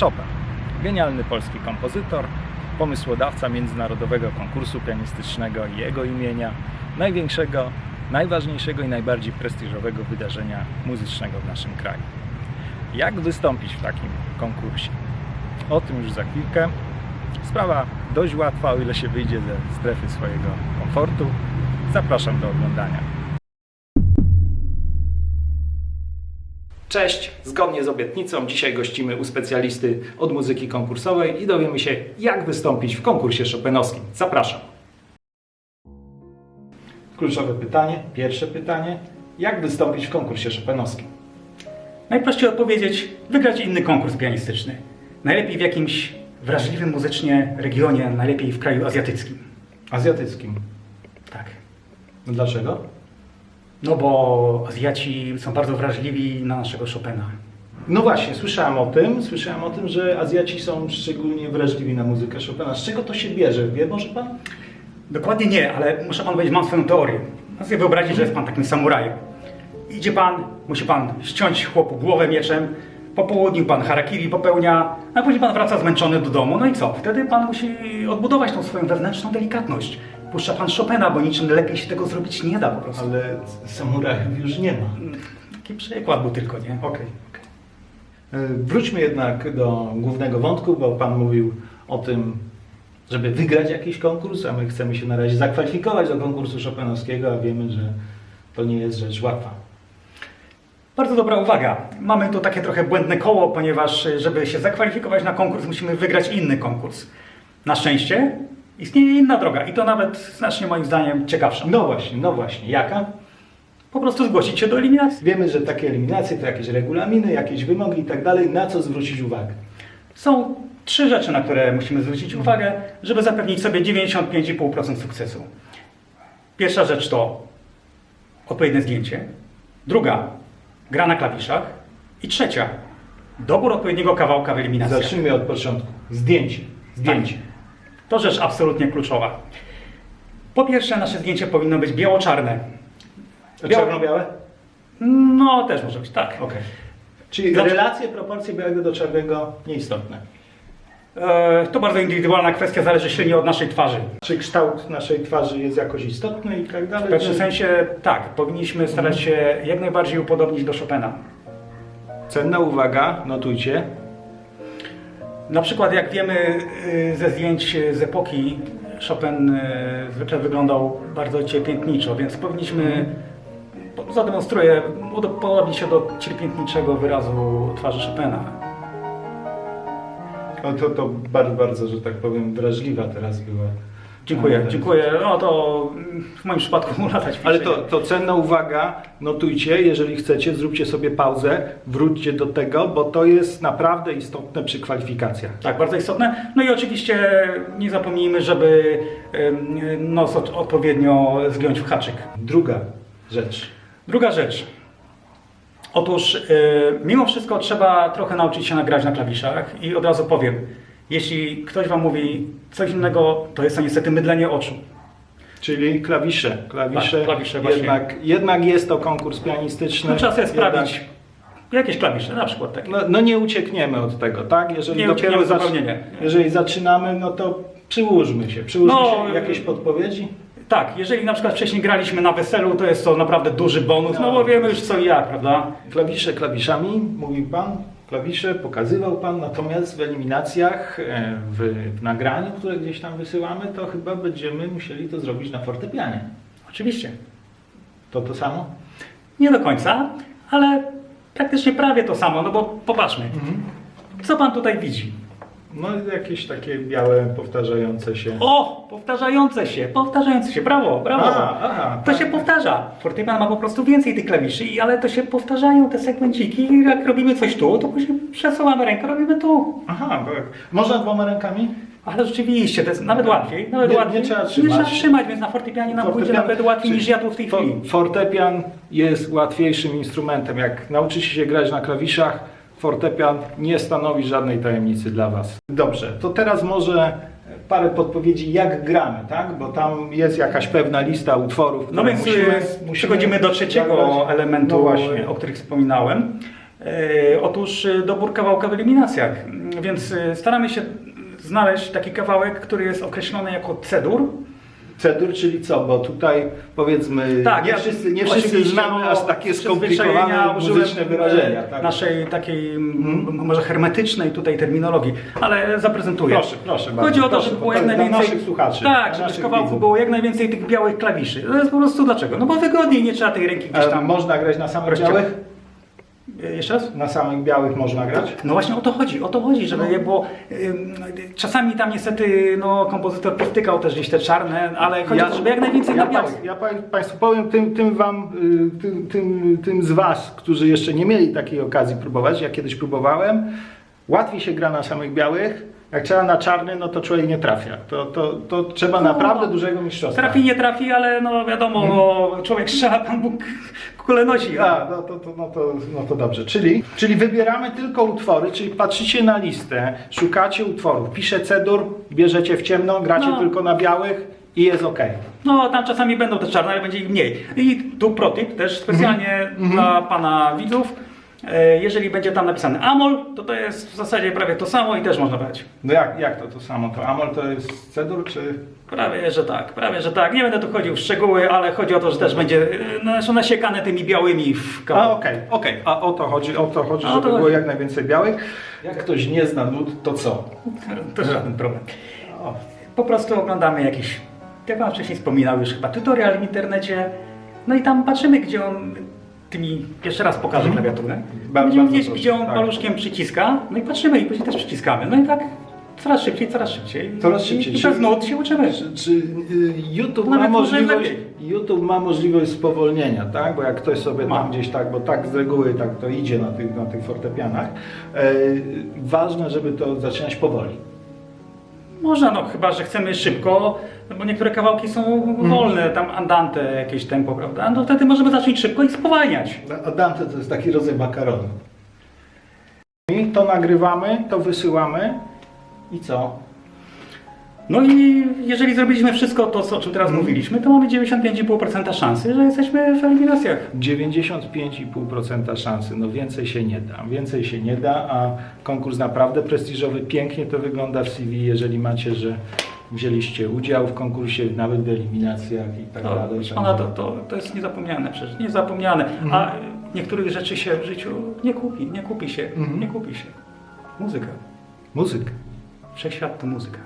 Chopin. Genialny polski kompozytor, pomysłodawca międzynarodowego konkursu pianistycznego i jego imienia, największego, najważniejszego i najbardziej prestiżowego wydarzenia muzycznego w naszym kraju. Jak wystąpić w takim konkursie? O tym już za chwilkę. Sprawa dość łatwa, o ile się wyjdzie ze strefy swojego komfortu. Zapraszam do oglądania. Cześć, zgodnie z obietnicą dzisiaj gościmy u specjalisty od muzyki konkursowej i dowiemy się, jak wystąpić w konkursie chopinowskim. Zapraszam. Kluczowe pytanie, pierwsze pytanie. Jak wystąpić w konkursie chopinowskim? Najprościej odpowiedzieć, wygrać inny konkurs pianistyczny. Najlepiej w jakimś wrażliwym muzycznie regionie, najlepiej w kraju azjatyckim. Azjatyckim. Tak. No dlaczego? No bo Azjaci są bardzo wrażliwi na naszego Chopina. No właśnie, słyszałem o tym, słyszałem o tym, że Azjaci są szczególnie wrażliwi na muzykę Chopina. Z czego to się bierze? Wie może pan? Dokładnie nie, ale muszę panu powiedzieć, mam swoją teorię. No sobie wyobrazić, że jest pan takim samurajem. Idzie pan, musi pan ściąć chłopu głowę mieczem, po południu pan harakiri popełnia, a później pan wraca zmęczony do domu. No i co? Wtedy pan musi odbudować tą swoją wewnętrzną delikatność. Puszcza pan Chopina, bo niczym lepiej się tego zrobić nie da po prostu. Ale samurajów już nie ma. Taki przykład był tylko, nie? Okej. okej. E, Wróćmy jednak do głównego wątku, bo Pan mówił o tym, żeby wygrać jakiś konkurs, a my chcemy się na razie zakwalifikować do konkursu Chopinowskiego, a wiemy, że to nie jest rzecz łatwa. Bardzo dobra uwaga. Mamy tu takie trochę błędne koło, ponieważ y, żeby się zakwalifikować na konkurs, musimy wygrać inny konkurs. Na szczęście istnieje inna droga i to nawet znacznie moim zdaniem ciekawsza. No właśnie, no właśnie. Jaka? Po prostu zgłosić się do eliminacji. Wiemy, że takie eliminacje to jakieś regulaminy, jakieś wymogi i tak dalej. Na co zwrócić uwagę? Są trzy rzeczy, na które musimy zwrócić uwagę, żeby zapewnić sobie 95,5% sukcesu. Pierwsza rzecz to odpowiednie zdjęcie. Druga, gra na klawiszach. I trzecia, dobór odpowiedniego kawałka w eliminacji. Zacznijmy od początku. Zdjęcie. Zdjęcie. To rzecz absolutnie kluczowa. Po pierwsze, nasze zdjęcie powinno być biało-czarne. A Czarno-białe? No, też może być, tak. Okej. Czyli Znaczy- relacje, proporcje białego do czarnego nieistotne. E, to bardzo indywidualna kwestia, zależy silnie od naszej twarzy. Czy kształt naszej twarzy jest jakoś istotny i tak dalej? W pewnym czy- sensie tak, powinniśmy starać się jak najbardziej upodobnić do Chopina. Cenna uwaga, notujcie. Na przykład, jak wiemy y, ze zdjęć z epoki, Chopin y, zwykle wyglądał bardzo cierpiętniczo, więc powinniśmy, po- zademonstruję, upodobnić się do cierpiętniczego wyrazu twarzy Chopina. No to, to bardzo, bardzo, że tak powiem, wrażliwa teraz była. Dziękuję, Ale- dziękuję. No to w moim przypadku lata ćwiczeń. Ale to, to cenna uwaga, notujcie, jeżeli chcecie, zróbcie sobie pauzę, wróćcie do tego, bo to jest naprawdę istotne przy kwalifikacjach. Tak, bardzo istotne. No i oczywiście nie zapomnijmy, żeby nos od, odpowiednio zgiąć w haczyk. Druga rzecz. Druga rzecz. Otóż y, mimo wszystko trzeba trochę nauczyć się nagrać na klawiszach i od razu powiem, jeśli ktoś Wam mówi coś innego, to jest to niestety mydlenie oczu. Czyli klawisze. Klawisze, Tak, klawisze jednak, jednak jest to konkurs pianistyczny. No, trzeba sobie Jednak- sprawdzić jakieś klawisze, na przykład takie. No, no nie uciekniemy od tego, tak? Jeżeli Nie dopiero zac-. Jeżeli zaczynamy, no to przyłóżmy się. Przyłóżmy No, się jakieś podpowiedzi. Tak, jeżeli na przykład wcześniej graliśmy na weselu, to jest to naprawdę duży bonus, no bo wiemy już co i jak, prawda? Klawisze klawiszami, mówił Pan, klawisze pokazywał Pan, natomiast w eliminacjach, e, w, w nagraniu, które gdzieś tam wysyłamy, to chyba będziemy musieli to zrobić na fortepianie. Oczywiście. To to samo? Nie do końca, ale praktycznie prawie to samo, no bo popatrzmy. Co pan tutaj widzi? No jakieś takie białe, powtarzające się. O, powtarzające się, powtarzające się, brawo, brawo. Aha, aha, to tak. się powtarza. Fortepian ma po prostu więcej tych klawiszy, ale to się powtarzają te segmenciki i jak robimy coś tu, to później przesuwamy rękę, robimy tu. Aha, jak... Można dwoma rękami? Ale rzeczywiście, to jest nawet łatwiej, nawet Nie- nie łatwiej. trzeba Nie trzymać. trzeba trzymać, więc na fortepianie nam pójdzie Fortepian- nawet łatwiej niż ja tu w tej chwili. For- Fortepian jest łatwiejszym instrumentem. Jak nauczycie się grać na klawiszach, fortepian nie stanowi żadnej tajemnicy dla Was. Dobrze, to teraz może parę podpowiedzi, jak gramy, tak? Bo tam jest jakaś pewna lista utworów, No więc musimy, musimy, musimy przechodzimy do trzeciego zagrać. elementu, No właśnie. o których wspominałem. E, Otóż e, dobór kawałka w eliminacjach. Więc e, staramy się znaleźć taki kawałek, który jest określony jako cedur. Cedur, czyli co? Bo tutaj powiedzmy, Tak, nie ja wszyscy, nie wszyscy znamy no, aż takie skomplikowane muzyczne wyrażenia. e, Tak? Naszej takiej m, może hermetycznej tutaj terminologii, ale zaprezentuję. Proszę, proszę bardzo. Chodzi o to, Proszę, żeby było jak dla najwięcej. naszych słuchaczy, Tak, żeby w kawałku widzów. było jak najwięcej tych białych klawiszy. To jest po prostu dlaczego? No bo wygodniej, nie trzeba tej ręki gdzieś A tam. można grać na samych białych? E, Jeszcze raz? Na samych białych można grać? No właśnie o to chodzi, o to chodzi, żeby No. je było. ym, Czasami tam niestety no, kompozytor powtykał też gdzieś te czarne, ale chodzi o to, żeby jak najwięcej ja, na białych. ja pa- Państwu powiem, tym, tym Wam, y, tym, tym, tym z Was, którzy jeszcze nie mieli takiej okazji próbować, ja kiedyś próbowałem, łatwiej się gra na samych białych, jak trzeba na czarny, no to człowiek nie trafia. To, to, to trzeba naprawdę dużego mistrzostwa. Trafi, nie trafi, ale no wiadomo, no, człowiek strzela, Pan Bóg kulę nosi. A, no to, to, no, to, no to dobrze. Czyli, czyli wybieramy tylko utwory, czyli patrzycie na listę, szukacie utworów, pisze cedur, bierzecie w ciemno, gracie No. tylko na białych i jest ok. No tam czasami będą te czarne, ale będzie ich mniej. I tu protip też specjalnie Mhm. dla Pana widzów. E, Jeżeli będzie tam napisane Amol, to to jest w zasadzie prawie to samo i też można brać. No jak, jak to to samo? To Amol to jest cedur, czy... Prawie, że tak, prawie, że tak. Nie będę tu chodził w szczegóły, ale chodzi o to, że też będzie e, znaczy nasiekane tymi białymi w A kawałku. okej, okej. A o to chodzi, o to chodzi, A o żeby to było chodzi. jak najwięcej białych. Jak ktoś nie zna nut, to co? To żaden problem. O, Po prostu oglądamy jakiś, jak Pan wcześniej wspominał już chyba, tutorial w internecie. No i tam patrzymy, gdzie on tymi, jeszcze raz pokażę Mhm. klawiaturę. Ba- Będziemy bardzo wiedzieć, proszę, gdzie on tak. paluszkiem przyciska. No i patrzymy i później też przyciskamy. No i tak coraz szybciej, coraz szybciej. Coraz I- szybciej. I, i bez nut się uczymy. Czy, czy y, YouTube, ma Nawet może możliwość, lepiej. YouTube ma możliwość spowolnienia, tak? Bo jak ktoś sobie Ma. tam gdzieś tak, bo tak z reguły tak to idzie na tych, na tych fortepianach. E, ważne, żeby to zaczynać powoli. Można, no chyba, że chcemy szybko, no bo niektóre kawałki są Mhm. wolne, tam andante, jakieś tempo, prawda? No wtedy możemy zacząć szybko i spowalniać. A Dante to jest taki rodzaj makaronu. I to nagrywamy, to wysyłamy i co? No i jeżeli zrobiliśmy wszystko to, co- o czym teraz Mhm. mówiliśmy, to mamy 95,5% szansy, że jesteśmy w eliminacjach. 95,5% szansy, no więcej się nie da, więcej się nie da, a konkurs naprawdę prestiżowy, pięknie to wygląda w CV, jeżeli macie, że wzięliście udział w konkursie, nawet w eliminacjach i tak To, dalej. pana, to, to, to jest niezapomniane przecież, niezapomniane. A Mhm. niektórych rzeczy się w życiu nie kupi, nie kupi się, Mhm. nie kupi się. Muzyka. Muzyk. Wszechświat to muzyka.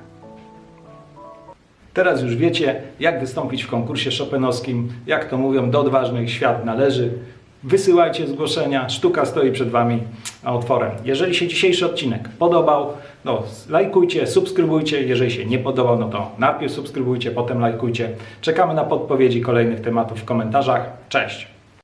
Teraz już wiecie, jak wystąpić w konkursie Chopinowskim. Jak to mówią, do odważnych świat należy. Wysyłajcie zgłoszenia, sztuka stoi przed Wami otworem. Jeżeli się dzisiejszy odcinek podobał, no lajkujcie, subskrybujcie. Jeżeli się nie podobał, no to najpierw subskrybujcie, potem lajkujcie. Czekamy na podpowiedzi kolejnych tematów w komentarzach. Cześć!